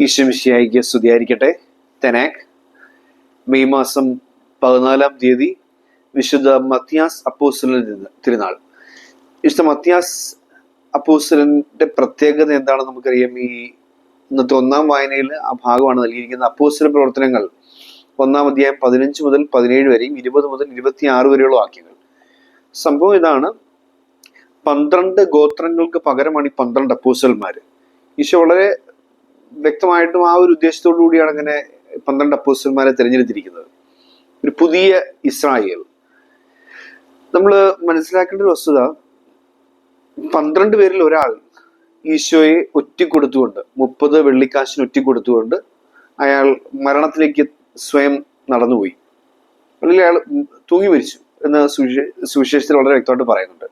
ഈശ്വമിഷിയായിക്ക് സ്തുതിയായിരിക്കട്ടെ. തെനാക്. മെയ് മാസം പതിനാലാം തീയതി വിശുദ്ധ മത്യാസ് അപ്പോസ്റ്റലിൽ നിന്ന് തിരുനാൾ. വിശുദ്ധ മത്യാസ് അപ്പോസ്റ്റലിന്റെ പ്രത്യേകത എന്താണെന്ന് നമുക്കറിയാം. ഈ ഇന്നത്തെ ഒന്നാം വായനയിൽ ആ ഭാഗമാണ് നൽകിയിരിക്കുന്നത്. അപ്പോസ്റ്റല പ്രവർത്തനങ്ങൾ ഒന്നാം അധ്യായം പതിനഞ്ച് മുതൽ പതിനേഴ് വരെയും ഇരുപത് മുതൽ ഇരുപത്തി ആറ് വരെയുള്ള വാക്യങ്ങൾ. സംഭവം ഇതാണ്. പന്ത്രണ്ട് ഗോത്രങ്ങൾക്ക് പകരമാണ് ഈ പന്ത്രണ്ട് അപ്പോസ്റ്റൽമാര് ഈശോ വളരെ വ്യക്തമായിട്ടും ആ ഒരു ഉദ്ദേശത്തോടു കൂടിയാണ് അങ്ങനെ പന്ത്രണ്ട് അപ്പോസ്റ്റന്മാരെ തിരഞ്ഞെടുത്തിരിക്കുന്നത്. ഒരു പുതിയ ഇസ്രായേൽ. നമ്മൾ മനസ്സിലാക്കേണ്ട ഒരു വസ്തുത പന്ത്രണ്ട് പേരിൽ ഒരാൾ ഈശോയെ ഒറ്റിക്കൊടുത്തുകൊണ്ട് മുപ്പത് വെള്ളിക്കാശിന് ഒറ്റിക്കൊടുത്തുകൊണ്ട് അയാൾ മരണത്തിലേക്ക് സ്വയം നടന്നുപോയി. അല്ലെങ്കിൽ അയാൾ തൂങ്ങി മരിച്ചു എന്ന് സുവിശേ സുവിശേഷത്തിൽ വളരെ വ്യക്തമായിട്ട് പറയുന്നുണ്ട്.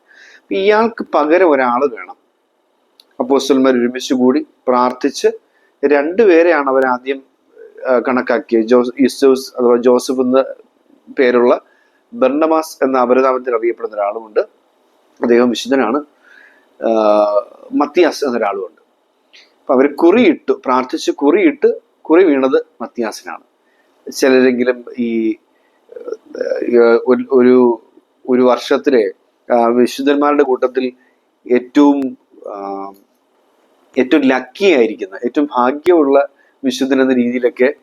ഇയാൾക്ക് പകരം ഒരാൾ വേണം. അപ്പോസ്റ്റന്മാർ ഒരുമിച്ച് കൂടി പ്രാർത്ഥിച്ച് രണ്ടുപേരെയാണ് അവർ ആദ്യം കണക്കാക്കിയത്. ജോസ് യുസ് അഥവാ ജോസഫ് എന്ന പേരുള്ള ബർണമാസ് എന്ന അപരനാമത്തിൽ അറിയപ്പെടുന്ന ഒരാളുമുണ്ട്. അദ്ദേഹം വിശുദ്ധനാണ്. മത്തിയാസ് എന്നൊരാളുമുണ്ട്. അപ്പൊ അവർ കുറിയിട്ടു പ്രാർത്ഥിച്ച് കുറിയിട്ട് കുറി വീണത് മത്തിയാസിനാണ്. ചിലരെങ്കിലും ഈ ഒരു- ഒരു വർഷത്തിലെ വിശുദ്ധന്മാരുടെ കൂട്ടത്തിൽ ഏറ്റവും ഏറ്റവും ലക്കി ആയിരിക്കുന്ന ഏറ്റവും ഭാഗ്യമുള്ള വിശുദ്ധൻ എന്ന രീതിയിലൊക്കെ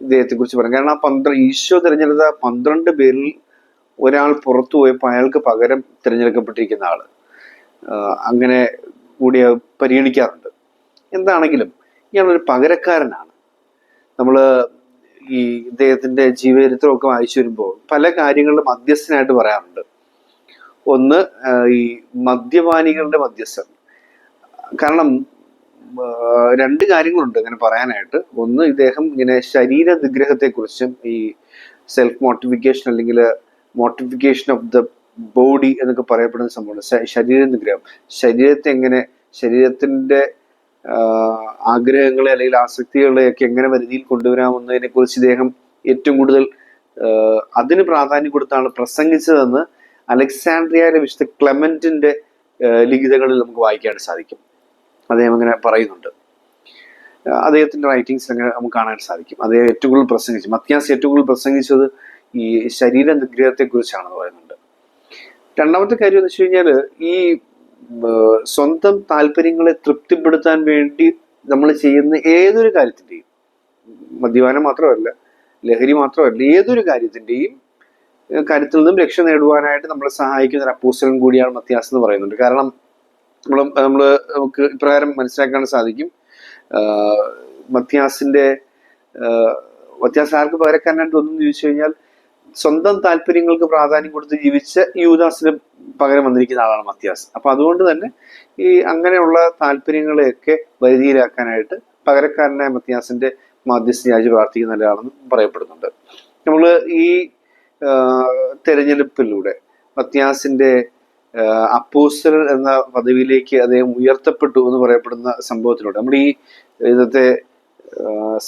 ഇദ്ദേഹത്തെ കുറിച്ച് പറയാം. കാരണം ആ പന്ത്രണ്ട് ഈശോ തിരഞ്ഞെടുത്ത പന്ത്രണ്ട് പേരിൽ ഒരാൾ പുറത്തു പോയപ്പോൾ അയാൾക്ക് പകരം തിരഞ്ഞെടുക്കപ്പെട്ടിരിക്കുന്ന ആൾ. അങ്ങനെ കൂടി പരിഗണിക്കാറുണ്ട്. എന്താണെങ്കിലും ഇയാളൊരു പകരക്കാരനാണ്. നമ്മൾ ഈ ഇദ്ദേഹത്തിന്റെ ജീവചരിത്രമൊക്കെ വായിച്ചു വരുമ്പോൾ പല കാര്യങ്ങളിലും മധ്യസ്ഥനായിട്ട് പറയാറുണ്ട്. ഒന്ന് ഈ മദ്യപാനികളുടെ മധ്യസ്ഥൻ. കാരണം രണ്ട് കാര്യങ്ങളുണ്ട് ഇങ്ങനെ പറയാനായിട്ട്. ഒന്ന് ഇദ്ദേഹം ഇങ്ങനെ ശരീര നിഗ്രഹത്തെ കുറിച്ചും ഈ സെൽഫ് മോട്ടിഫിക്കേഷൻ അല്ലെങ്കിൽ മോട്ടിഫിക്കേഷൻ ഓഫ് ദ ബോഡി എന്നൊക്കെ പറയപ്പെടുന്ന സംഭവമാണ്. ശരീര നിഗ്രഹം ശരീരത്തെ എങ്ങനെ ശരീരത്തിന്റെ ആഗ്രഹങ്ങളെ അല്ലെങ്കിൽ ആസക്തികളെയൊക്കെ എങ്ങനെ വരുതിയിൽ കൊണ്ടുവരാമെന്നതിനെ കുറിച്ച് ഇദ്ദേഹം ഏറ്റവും കൂടുതൽ അതിന് പ്രാധാന്യം കൊടുത്താണ് പ്രസംഗിച്ചതെന്ന് അലക്സാണ്ട്രിയയിലെ വിശുദ്ധ ക്ലെമന്റിന്റെ ലിഖിതങ്ങളിൽ നമുക്ക് വായിക്കാൻ സാധിക്കും. അദ്ദേഹം അങ്ങനെ പറയുന്നുണ്ട്. അദ്ദേഹത്തിന്റെ റൈറ്റിങ്സ് അങ്ങനെ നമുക്ക് കാണാൻ സാധിക്കും. അദ്ദേഹം ഏറ്റവും കൂടുതൽ പ്രസംഗിച്ചു. മത്യാസ് ഏറ്റവും കൂടുതൽ പ്രസംഗിച്ചത് ഈ ശരീര നിഗ്രഹത്തെ കുറിച്ചാണെന്ന് പറയുന്നുണ്ട്. രണ്ടാമത്തെ കാര്യം എന്ന് വെച്ച് കഴിഞ്ഞാൽ ഈ സ്വന്തം താല്പര്യങ്ങളെ തൃപ്തിപ്പെടുത്താൻ വേണ്ടി നമ്മൾ ചെയ്യുന്ന ഏതൊരു കാര്യത്തിന്റെയും മദ്യപാനം മാത്രമല്ല ലഹരി മാത്രമല്ല ഏതൊരു കാര്യത്തിന്റെയും കാര്യത്തിൽ നിന്നും രക്ഷ നേടുവാനായിട്ട് നമ്മളെ സഹായിക്കുന്ന ഒരു അപ്പൂസലും കൂടിയാണ് മത്യാസ് എന്ന് പറയുന്നുണ്ട്. കാരണം നമ്മൾ നമ്മൾ നമുക്ക് ഇപ്രകാരം മനസ്സിലാക്കാൻ സാധിക്കും. മത്യാസിന്റെ മത്യാസ് ആർക്ക് പകരക്കാരനായിട്ട് ഒന്നും ചോദിച്ചു കഴിഞ്ഞാൽ സ്വന്തം താല്പര്യങ്ങൾക്ക് പ്രാധാന്യം കൊടുത്ത് ജീവിച്ച യൂദാസിന് പകരം വന്നിരിക്കുന്ന ആളാണ് മത്യാസ്. അപ്പൊ അതുകൊണ്ട് തന്നെ ഈ അങ്ങനെയുള്ള താല്പര്യങ്ങളെയൊക്കെ വരുതിയിലാക്കാനായിട്ട് പകരക്കാരനായ മത്യാസിന്റെ മാധ്യസ്ഥ യാചി പ്രാർത്ഥിക്കുന്ന ഒരാളെന്ന് പറയപ്പെടുന്നുണ്ട്. നമ്മൾ ഈ തെരഞ്ഞെടുപ്പിലൂടെ മത്യാസിന്റെ ആഹ് അപ്പോസ്റ്റലർ എന്ന പദവിയിലേക്ക് അദ്ദേഹം ഉയർത്തപ്പെട്ടു എന്ന് പറയപ്പെടുന്ന സംഭവത്തിലൂടെ നമ്മൾ ഈ ഇന്നത്തെ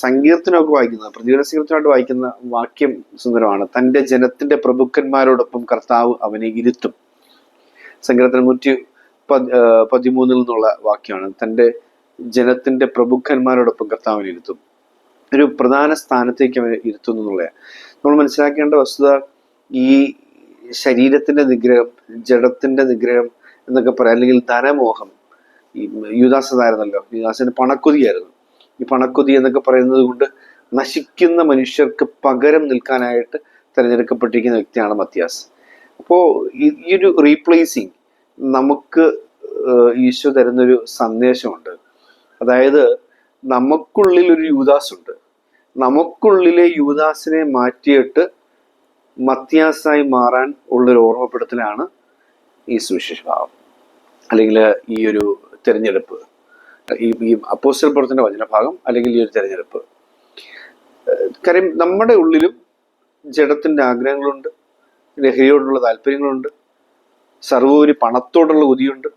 സങ്കീർത്തനമൊക്കെ വായിക്കുന്ന പ്രതികരണ സങ്കീർത്തനമായിട്ട് വായിക്കുന്ന വാക്യം സുന്ദരമാണ്. തന്റെ ജനത്തിന്റെ പ്രഭുക്കന്മാരോടൊപ്പം കർത്താവ് അവനെ ഇരുത്തും. സങ്കീർത്തനം നൂറ്റി പതിമൂന്നിൽ നിന്നുള്ള വാക്യമാണ്. തന്റെ ജനത്തിന്റെ പ്രഭുക്കന്മാരോടൊപ്പം കർത്താവിനെ ഇരുത്തും. ഒരു പ്രധാന സ്ഥാനത്തേക്ക് അവനെ ഇരുത്തുന്നു എന്നുള്ളതാണ്. നമ്മൾ മനസ്സിലാക്കേണ്ട വസ്തുത ഈ ശരീരത്തിന്റെ നിഗ്രഹം ജഡത്തിന്റെ നിഗ്രഹം എന്നൊക്കെ പറയാം. അല്ലെങ്കിൽ ധനമോഹം. ഈ യുദാസനായിരുന്നല്ലോ യുദാസിന് പണക്കൊതിയായിരുന്നു ഈ പണക്കൊതി എന്നൊക്കെ പറയുന്നത് കൊണ്ട് നശിക്കുന്ന മനുഷ്യർക്ക് പകരം നിൽക്കാനായിട്ട് തിരഞ്ഞെടുക്കപ്പെട്ടിരിക്കുന്ന വ്യക്തിയാണ് മത്യാസ്. അപ്പോൾ ഈ- ഒരു റീപ്ലേസിങ് നമുക്ക് ഈശോ തരുന്നൊരു സന്ദേശമുണ്ട്. അതായത് നമുക്കുള്ളിൽ ഒരു യൂദാസ് ഉണ്ട് നമുക്കുള്ളിലെ യൂദാസിനെ മാറ്റിയിട്ട് മത്യാസായി മാറാൻ ഉള്ളൊരു ഓർമ്മപ്പെടുത്തലാണ് ഈ സുവിശേഷഭാവം. അല്ലെങ്കിൽ ഈ ഒരു തിരഞ്ഞെടുപ്പ് ഈ ഈ അപ്പോസ്റ്റൽ പുറത്തിന്റെ വചനഭാഗം അല്ലെങ്കിൽ ഈ ഒരു തിരഞ്ഞെടുപ്പ്. കാര്യം നമ്മുടെ ഉള്ളിലും ജഡത്തിന്റെ ആഗ്രഹങ്ങളുണ്ട് ലഹരിയോടുള്ള താല്പര്യങ്ങളുണ്ട് സർവോപരി പണത്തോടുള്ള കൊതിയുണ്ട്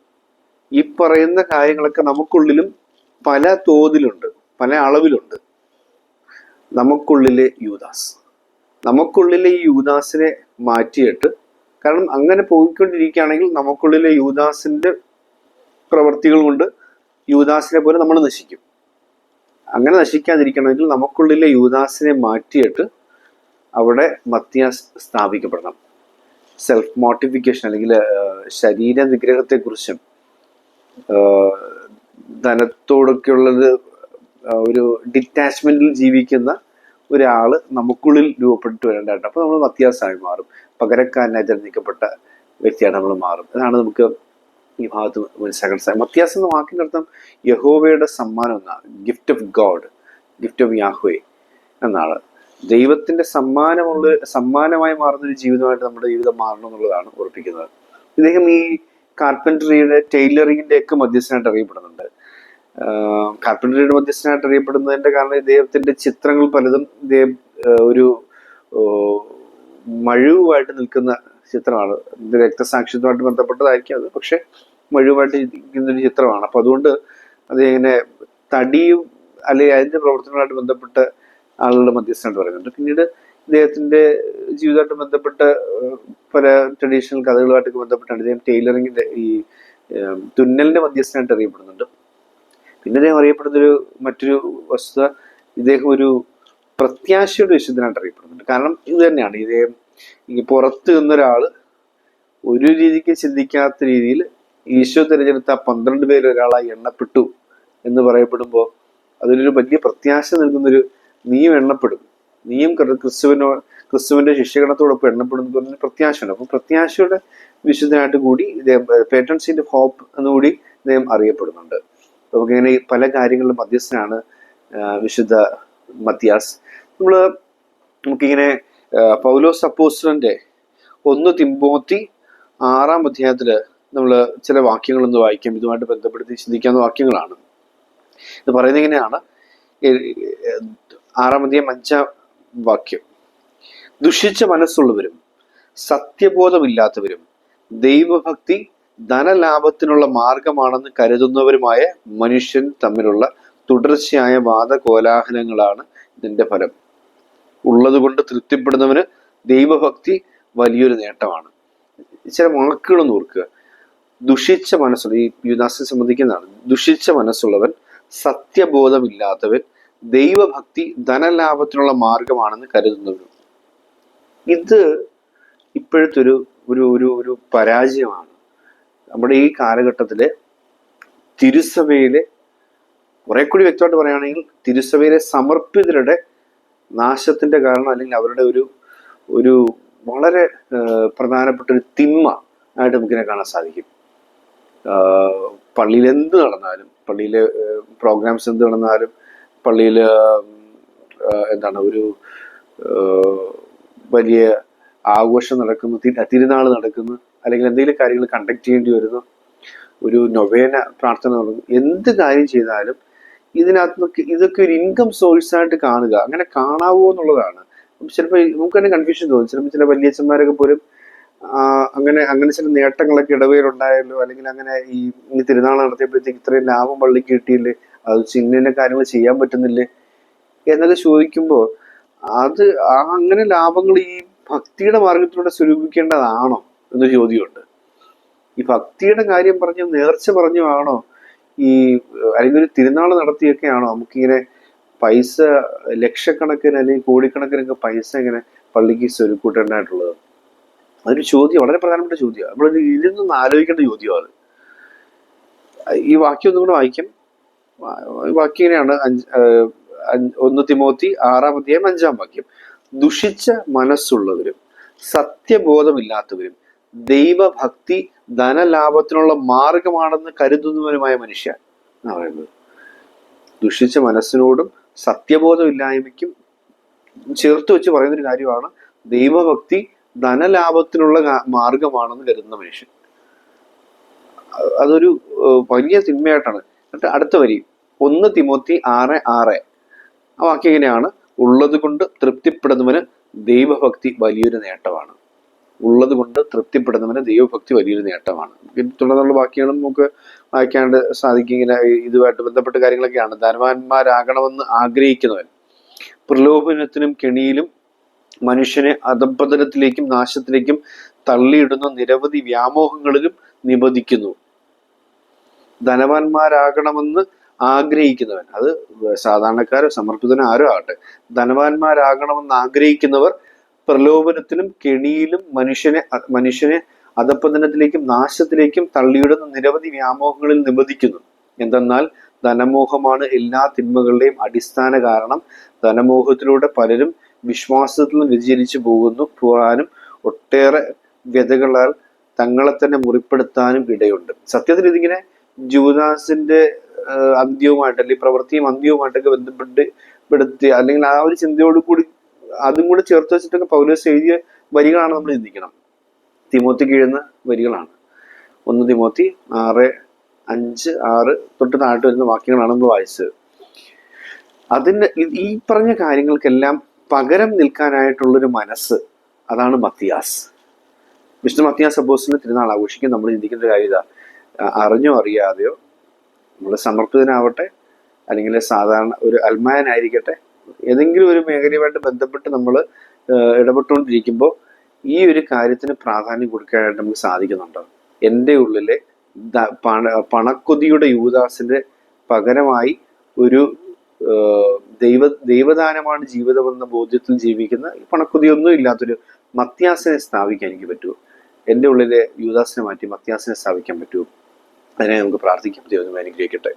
ഈ പറയുന്ന കാര്യങ്ങളൊക്കെ നമുക്കുള്ളിലും പല തോതിലുണ്ട് പല അളവിലുണ്ട്. നമുക്കുള്ളിലെ യൂദാസ്. നമുക്കുള്ളിലെ ഈ യൂദാസിനെ മാറ്റിയിട്ട് കാരണം അങ്ങനെ പോയിക്കൊണ്ടിരിക്കുകയാണെങ്കിൽ നമുക്കുള്ളിലെ യൂദാസിന്റെ പ്രവൃത്തികൾ കൊണ്ട് യൂദാസിനെ പോലെ നമ്മൾ നശിക്കും. അങ്ങനെ നശിക്കാതിരിക്കണമെങ്കിൽ നമുക്കുള്ളിലെ യൂദാസിനെ മാറ്റിയിട്ട് അവിടെ മത്യാസ് സ്ഥാപിക്കപ്പെടണം. സെൽഫ് മോട്ടിഫിക്കേഷൻ അല്ലെങ്കിൽ ശരീര നിഗ്രഹത്തെക്കുറിച്ചും ധനത്തോടൊക്കെയുള്ളത് ഒരു ഡിറ്റാച്ച്മെന്റിൽ ജീവിക്കുന്ന ഒരാൾ നമുക്കുള്ളിൽ രൂപപ്പെട്ട് വരേണ്ടതായിട്ട് അപ്പോൾ നമ്മൾ മത്യാസായി മാറും. പകരക്കാരനായി തിരഞ്ഞെടുക്കപ്പെട്ട വ്യക്തിയാണ് നമ്മൾ മാറും അതാണ് നമുക്ക് ഈ ഭാഗത്ത് മനസ്സിലാക്കാൻ സാധിക്കും വ്യത്യാസം എന്ന വാക്കിന്റെ അർത്ഥം യഹോവയുടെ സമ്മാനം എന്നാണ്. Gift of God gift of Yahweh എന്നാണ്. ദൈവത്തിന്റെ സമ്മാനമുള്ള സമ്മാനമായി മാറുന്ന ഒരു ജീവിതമായിട്ട് നമ്മുടെ ജീവിതം മാറണം എന്നുള്ളതാണ് ഉറപ്പിക്കുന്നത്. ഇദ്ദേഹം ഈ കാർപ്പൻട്രിയുടെ ടൈലറിങ്ങിന്റെ ഒക്കെ മധ്യസ്ഥനായിട്ട് അറിയപ്പെടുന്നുണ്ട്. കാർപ്പൻട്രിയുടെ മധ്യസ്ഥനായിട്ട് അറിയപ്പെടുന്നതിന്റെ കാരണം ഇദ്ദേഹത്തിന്റെ ചിത്രങ്ങൾ പലതും ഇദ്ദേഹം ഒരു മഴുവായിട്ട് നിൽക്കുന്ന ചിത്രമാണ്. രക്തസാക്ഷിത്വമായിട്ട് ബന്ധപ്പെട്ടതായിരിക്കും അത്. പക്ഷെ മഴുവായിട്ട് ഇരിക്കുന്ന ഒരു ചിത്രമാണ്. അപ്പൊ അതുകൊണ്ട് അത് തടിയും അല്ലെങ്കിൽ അതിന്റെ പ്രവർത്തനങ്ങളായിട്ട് ബന്ധപ്പെട്ട ആളുകളുടെ മധ്യസ്ഥനായിട്ട് പറയുന്നുണ്ട്. പിന്നീട് ഇദ്ദേഹത്തിന്റെ ജീവിതമായിട്ട് ബന്ധപ്പെട്ട പല ട്രഡീഷണൽ കഥകളുമായിട്ടൊക്കെ ബന്ധപ്പെട്ടാണ് ഇദ്ദേഹം ടൈലറിങ്ങിന്റെ ഈ തുന്നലിന്റെ മധ്യസ്ഥനായിട്ട് അറിയപ്പെടുന്നുണ്ട്. പിന്നെ ഇദ്ദേഹം അറിയപ്പെടുന്നൊരു മറ്റൊരു വസ്തുത ഇദ്ദേഹം ഒരു പ്രത്യാശയുടെ വിശുദ്ധനായിട്ട് അറിയപ്പെടുന്നുണ്ട്. കാരണം ഇത് തന്നെയാണ്. ഇദ്ദേഹം ഈ പുറത്ത് നിന്നൊരാൾ ഒരു രീതിക്ക് ചിന്തിക്കാത്ത രീതിയിൽ ഈശോ തിരഞ്ഞെടുത്ത പന്ത്രണ്ട് പേര് ഒരാളായി എണ്ണപ്പെട്ടു എന്ന് പറയപ്പെടുമ്പോൾ അതിനൊരു വലിയ പ്രത്യാശ നൽകുന്നൊരു നീയും എണ്ണപ്പെടും. നീയും ക്രി- ക്രിസ്തുവിനോ ക്രിസ്തുവിന്റെ ശിഷ്യഗണത്തോടൊപ്പം എണ്ണപ്പെടുന്ന പറഞ്ഞ പ്രത്യാശയുണ്ട്. അപ്പൊ പ്രത്യാശയുടെ വിശുദ്ധനായിട്ട് കൂടി ഇദ്ദേഹം പേറ്റൻസിന്റെ ഹോപ്പ് എന്നുകൂടി ഇദ്ദേഹം അറിയപ്പെടുന്നുണ്ട്. നമുക്ക് ഇങ്ങനെ പല കാര്യങ്ങളിലും മധ്യസ്ഥനാണ് വിശുദ്ധ മത്യാസ് നമ്മൾ നമുക്കിങ്ങനെ പൗലോസ് അപ്പോസ്റ്റലിന്റെ ഒന്ന് തിമ്പോത്തി ആറാം അധ്യായത്തിൽ നമ്മൾ ചില വാക്യങ്ങളൊന്ന് വായിക്കാം. ഇതുമായിട്ട് ബന്ധപ്പെടുത്തി ചിന്തിക്കാവുന്ന വാക്യങ്ങളാണ്. ഇത് പറയുന്നത് ഇങ്ങനെയാണ്. ആറാം അധ്യായം അഞ്ചാം വാക്യം. ദുഷിച്ച മനസ്സുള്ളവരും സത്യബോധമില്ലാത്തവരും ദൈവഭക്തി ധനലാഭത്തിനുള്ള മാർഗമാണെന്ന് കരുതുന്നവരുമായ മനുഷ്യൻ തമ്മിലുള്ള തുടർച്ചയായ വാദകോലാഹലങ്ങളാണ് ഇതിന്റെ ഫലം. ഉള്ളതുകൊണ്ട് തൃപ്തിപ്പെടുന്നവന് ദൈവഭക്തി വലിയൊരു നേട്ടമാണ്. ചില വാക്കുകളൊന്ന് ഓർക്കുക. ദുഷിച്ച മനസ്സുള്ള ഈ യുദാസിനെ സംബന്ധിക്കുന്നതാണ്. ദുഷിച്ച മനസ്സുള്ളവൻ സത്യബോധമില്ലാത്തവൻ ദൈവഭക്തി ധനലാഭത്തിനുള്ള മാർഗമാണെന്ന് കരുതുന്നവരും ഇത് ഇപ്പോഴത്തെ ഒരു ഒരു ഒരു പരാജയമാണ്. നമ്മുടെ ഈ കാലഘട്ടത്തിലെ തിരുസഭയിലെ കുറെ കൂടി വ്യക്തമായിട്ട് പറയുകയാണെങ്കിൽ തിരുസഭയിലെ സമർപ്പിതരുടെ നാശത്തിന്റെ കാരണം അല്ലെങ്കിൽ അവരുടെ ഒരു ഒരു വളരെ പ്രധാനപ്പെട്ട ഒരു തിന്മ ആയിട്ട് നമുക്കിനെ കാണാൻ സാധിക്കും. പള്ളിയിൽ എന്ത് നടന്നാലും പള്ളിയിലെ പ്രോഗ്രാംസ് എന്ത് നടന്നാലും പള്ളിയിൽ എന്താണ് ഒരു വലിയ ആഘോഷം നടക്കുന്നു തിരുനാൾ നടക്കുന്നു അല്ലെങ്കിൽ എന്തെങ്കിലും കാര്യങ്ങൾ കണ്ടക്ട് ചെയ്യേണ്ടി വരുന്നു. ഒരു നൊവേന പ്രാർത്ഥന തുടങ്ങും എന്ത് കാര്യം ചെയ്താലും ഇതിനകത്ത് ഇതൊക്കെ ഒരു ഇൻകം സോഴ്സ് ആയിട്ട് കാണുക. അങ്ങനെ കാണാവോ എന്നുള്ളതാണ്. ചിലപ്പോൾ നമുക്ക് തന്നെ കൺഫ്യൂഷൻ തോന്നും. ചിലപ്പോൾ ചില വലിയച്ഛന്മാരൊക്കെ പോലും അങ്ങനെ അങ്ങനെ ചില നേട്ടങ്ങളൊക്കെ ഇടവേറുണ്ടായല്ലോ അല്ലെങ്കിൽ അങ്ങനെ ഈ ഈ തിരുനാൾ നടത്തിയപ്പോഴത്തേക്ക് ഇത്രയും ലാഭം പള്ളിക്ക് കിട്ടിയില്ലേ? അത് ചിഹ്നന്റെ കാര്യങ്ങൾ ചെയ്യാൻ പറ്റുന്നില്ലേ? എന്നൊക്കെ ചോദിക്കുമ്പോൾ അത് അങ്ങനെ ലാഭങ്ങൾ ഈ ഭക്തിയുടെ മാർഗത്തിലൂടെ സ്വരൂപിക്കേണ്ടതാണോ? എന്നൊരു ചോദ്യമുണ്ട്. ഈ ഭക്തിയുടെ കാര്യം പറഞ്ഞു നേർച്ച പറഞ്ഞു ആണോ ഈ അല്ലെങ്കിൽ ഒരു തിരുനാൾ നടത്തിയൊക്കെയാണോ? നമുക്കിങ്ങനെ പൈസ ലക്ഷക്കണക്കിന് അല്ലെങ്കിൽ കോടിക്കണക്കിനൊക്കെ പൈസ ഇങ്ങനെ പള്ളിക്ക് സ്വരുക്കൂട്ടേണ്ടതായിട്ടുള്ളത്. അതൊരു ചോദ്യം വളരെ പ്രധാനപ്പെട്ട ചോദ്യമാണ്. നമ്മൾ ഇരുന്നൊന്ന് ആലോചിക്കേണ്ട ചോദ്യമാണ്. ഈ വാക്യം ഒന്നും കൂടെ വായിക്കും വാക്യം ഇങ്ങനെയാണ്. അഞ്ച് ഒന്ന് തിമോത്തി ആറാം അധ്യായം അഞ്ചാം വാക്യം. ദുഷിച്ച മനസ്സുള്ളവരും സത്യബോധമില്ലാത്തവരും ദൈവഭക്തി ധനലാഭത്തിനുള്ള മാർഗമാണെന്ന് കരുതുന്നവരുമായ മനുഷ്യ എന്ന് പറയുന്നത്. ദുഷിച്ച മനസ്സിനോടും സത്യബോധമില്ലായ്മയ്ക്കും ചേർത്ത് വെച്ച് പറയുന്നൊരു കാര്യമാണ് ദൈവഭക്തി ധനലാഭത്തിനുള്ള മാർഗമാണെന്ന് കരുതുന്ന മനുഷ്യൻ. അതൊരു വലിയ തിന്മയായിട്ടാണ്. എന്നിട്ട് അടുത്ത വരി ഒന്ന് തിമോത്തി ആറ് ആറ്. ആ വാക്യം എങ്ങനെയാണ് ഉള്ളത് കൊണ്ട് തൃപ്തിപ്പെടുന്നവന് ദൈവഭക്തി വലിയൊരു നേട്ടമാണ്. ഉള്ളത് കൊണ്ട് തൃപ്തിപ്പെടുന്നവന് ദൈവഭക്തി വലിയൊരു നേട്ടമാണ്. തുടർന്നുള്ള വാക്യങ്ങളും നമുക്ക് വായിക്കാണ്ട് സാധിക്കും ഇങ്ങനെ ഇതുമായിട്ട് ബന്ധപ്പെട്ട കാര്യങ്ങളൊക്കെയാണ്. ധനവാന്മാരാകണമെന്ന് ആഗ്രഹിക്കുന്നവൻ പ്രലോഭനത്തിനും കെണിയിലും മനുഷ്യനെ അധപ്പതനത്തിലേക്കും നാശത്തിലേക്കും തള്ളിയിടുന്ന നിരവധി വ്യാമോഹങ്ങളിലും നിബന്ധിക്കുന്നു. ധനവാന്മാരാകണമെന്ന് ആഗ്രഹിക്കുന്നവൻ അത് സാധാരണക്കാരോ സമർപ്പിതനോ ആരോ ആകട്ടെ ധനവാന്മാരാകണമെന്ന് ആഗ്രഹിക്കുന്നവർ പ്രലോഭനത്തിലും കെണിയിലും മനുഷ്യനെ മനുഷ്യനെ അധപ്പതനത്തിലേക്കും നാശത്തിലേക്കും തള്ളിയിടുന്ന നിരവധി വ്യാമോഹങ്ങളിൽ നിബന്ധിക്കുന്നു. എന്തെന്നാൽ ധനമോഹമാണ് എല്ലാ തിന്മകളുടെയും അടിസ്ഥാന കാരണം. ധനമോഹത്തിലൂടെ പലരും വിശ്വാസത്തിൽ നിന്ന് വ്യതിചരിച്ചു പോകുന്നു. പോകാനും ഒട്ടേറെ വ്യതകളാൽ തങ്ങളെ തന്നെ മുറിപ്പെടുത്താനും ഇടയുണ്ട്. സത്യത്തിൽ ഇതിങ്ങനെ ജൂദാസിന്റെ അന്ത്യവുമായിട്ട് അല്ലെങ്കിൽ പ്രവൃത്തിയും അന്ത്യവുമായിട്ടൊക്കെ ബന്ധപ്പെട്ട് പെടുത്തി അല്ലെങ്കിൽ ആ ഒരു ചിന്തയോട് കൂടി അതും കൂടെ ചേർത്ത് വെച്ചിട്ടൊക്കെ പൗലോസ് എഴുതിയ വരികളാണ് നമ്മൾ ചിന്തിക്കണം. തിമോത്തി എഴുതുന്ന വരികളാണ്. ഒന്ന് തിമോത്തി ആറ് അഞ്ച് ആറ് തൊട്ട് താഴ്ത്ത് വരുന്ന വാക്യങ്ങളാണ് നമ്മൾ വായിച്ചത്. അതിന് ഈ- പറഞ്ഞ കാര്യങ്ങൾക്കെല്ലാം പകരം നിൽക്കാനായിട്ടുള്ളൊരു മനസ്സ് അതാണ് മത്തിയാസ്. വിഷ്ണു മത്തിയാസ് അപ്പോസിന്റെ തിരുനാൾ ആഘോഷിക്കാൻ നമ്മൾ ചിന്തിക്കുന്ന ഒരു കാര്യം ഇതാ. അറിഞ്ഞോ അറിയാതെയോ നമ്മൾ സമർപ്പിതനാവട്ടെ അല്ലെങ്കിൽ സാധാരണ ഒരു അൽമായനായിരിക്കട്ടെ ഏതെങ്കിലും ഒരു മേഖലയുമായിട്ട് ബന്ധപ്പെട്ട് നമ്മൾ ഇടപെട്ടുകൊണ്ടിരിക്കുമ്പോൾ ഈ ഒരു കാര്യത്തിന് പ്രാധാന്യം കൊടുക്കാനായിട്ട് നമുക്ക് സാധിക്കുന്നുണ്ട്? എന്റെ ഉള്ളിലെ പണക്കൊതിയുടെ യൂദാസിന്റെ പകരമായി ഒരു ദൈവ ദൈവദാനമാണ് ജീവിതമെന്ന ബോധ്യത്തിൽ ജീവിക്കുന്ന പണക്കൊതിയൊന്നും ഇല്ലാത്തൊരു മത്യാസിനെ സ്ഥാപിക്കാൻ എനിക്ക് പറ്റുമോ എന്റെ ഉള്ളിലെ യുവദാസിനെ മാറ്റി മത്യാസിനെ സ്ഥാപിക്കാൻ പറ്റുമോ അതിനെ നമുക്ക് പ്രാർത്ഥിക്കാം. ദൈവം അനുഗ്രഹിക്കട്ടെ.